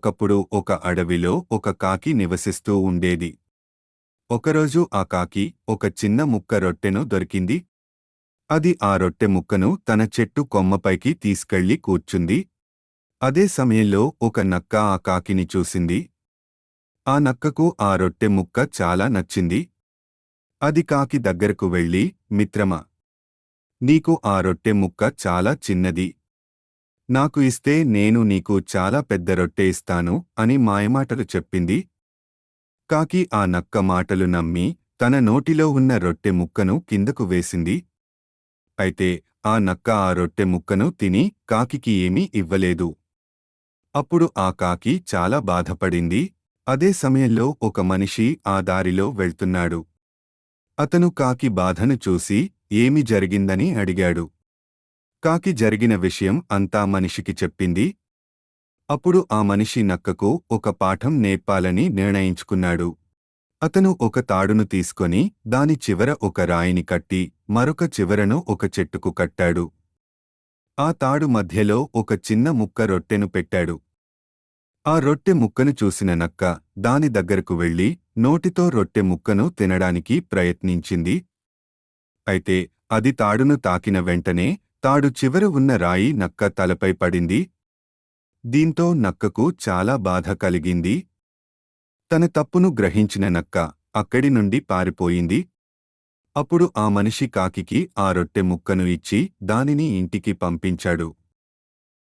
ఒకప్పుడు ఒక అడవిలో ఒక కాకి నివసిస్తూ ఉండేది. ఒకరోజు ఆ కాకి ఒక చిన్న ముక్క రొట్టెను దొరికింది. అది ఆ రొట్టె ముక్కను తన చెట్టు కొమ్మపైకి తీసుకెళ్ళి కూర్చుంది. అదే సమయంలో ఒక నక్క ఆ కాకిని చూసింది. ఆ నక్కకు ఆ రొట్టె ముక్క చాలా నచ్చింది. అది కాకి దగ్గరకు వెళ్ళి మిత్రమా నీకు ఆ రొట్టె ముక్క చాలా చిన్నది. నాకు ఇస్తే నేను నీకు చాలా పెద్ద రొట్టె ఇస్తాను అని మాయమాటలు చెప్పింది. కాకి ఆ నక్క మాటలు నమ్మి తన నోటిలో ఉన్న రొట్టె ముక్కను కిందకు వేసింది. అయితే ఆ నక్క ఆ రొట్టె ముక్కను తిని కాకికి ఏమీ ఇవ్వలేదు. అప్పుడు ఆ కాకి చాలా బాధపడింది. అదే సమయంలో ఒక మనిషి ఆ దారిలో వెళ్తున్నాడు. అతను కాకి బాధను చూసి ఏమి జరిగిందని? అడిగాడు. కాకి జరిగిన విషయం అంతా మనిషికి చెప్పింది. అప్పుడు ఆ మనిషి నక్కకు ఒక పాఠం నేర్పాలని నిర్ణయించుకున్నాడు. అతను ఒక తాడును తీసుకొని దాని చివర ఒక రాయిని కట్టి మరొక చివరను ఒక చెట్టుకు కట్టాడు. ఆ తాడు మధ్యలో ఒక చిన్న ముక్క రొట్టెను పెట్టాడు. ఆ రొట్టె ముక్కను చూసిన నక్క దాని దగ్గరకు వెళ్ళి నోటితో రొట్టె ముక్కను తినడానికి ప్రయత్నించింది. అయితే అది తాడును తాకిన వెంటనే తాడు చివర ఉన్న రాయి నక్క తలపై పడింది. దీంతో నక్కకు చాలా బాధ కలిగింది. తన తప్పును గ్రహించిన నక్క అక్కడి నుండి పారిపోయింది. అప్పుడు ఆ మనిషి కాకికి ఆ రొట్టె ముక్కను ఇచ్చి దానిని ఇంటికి పంపించాడు.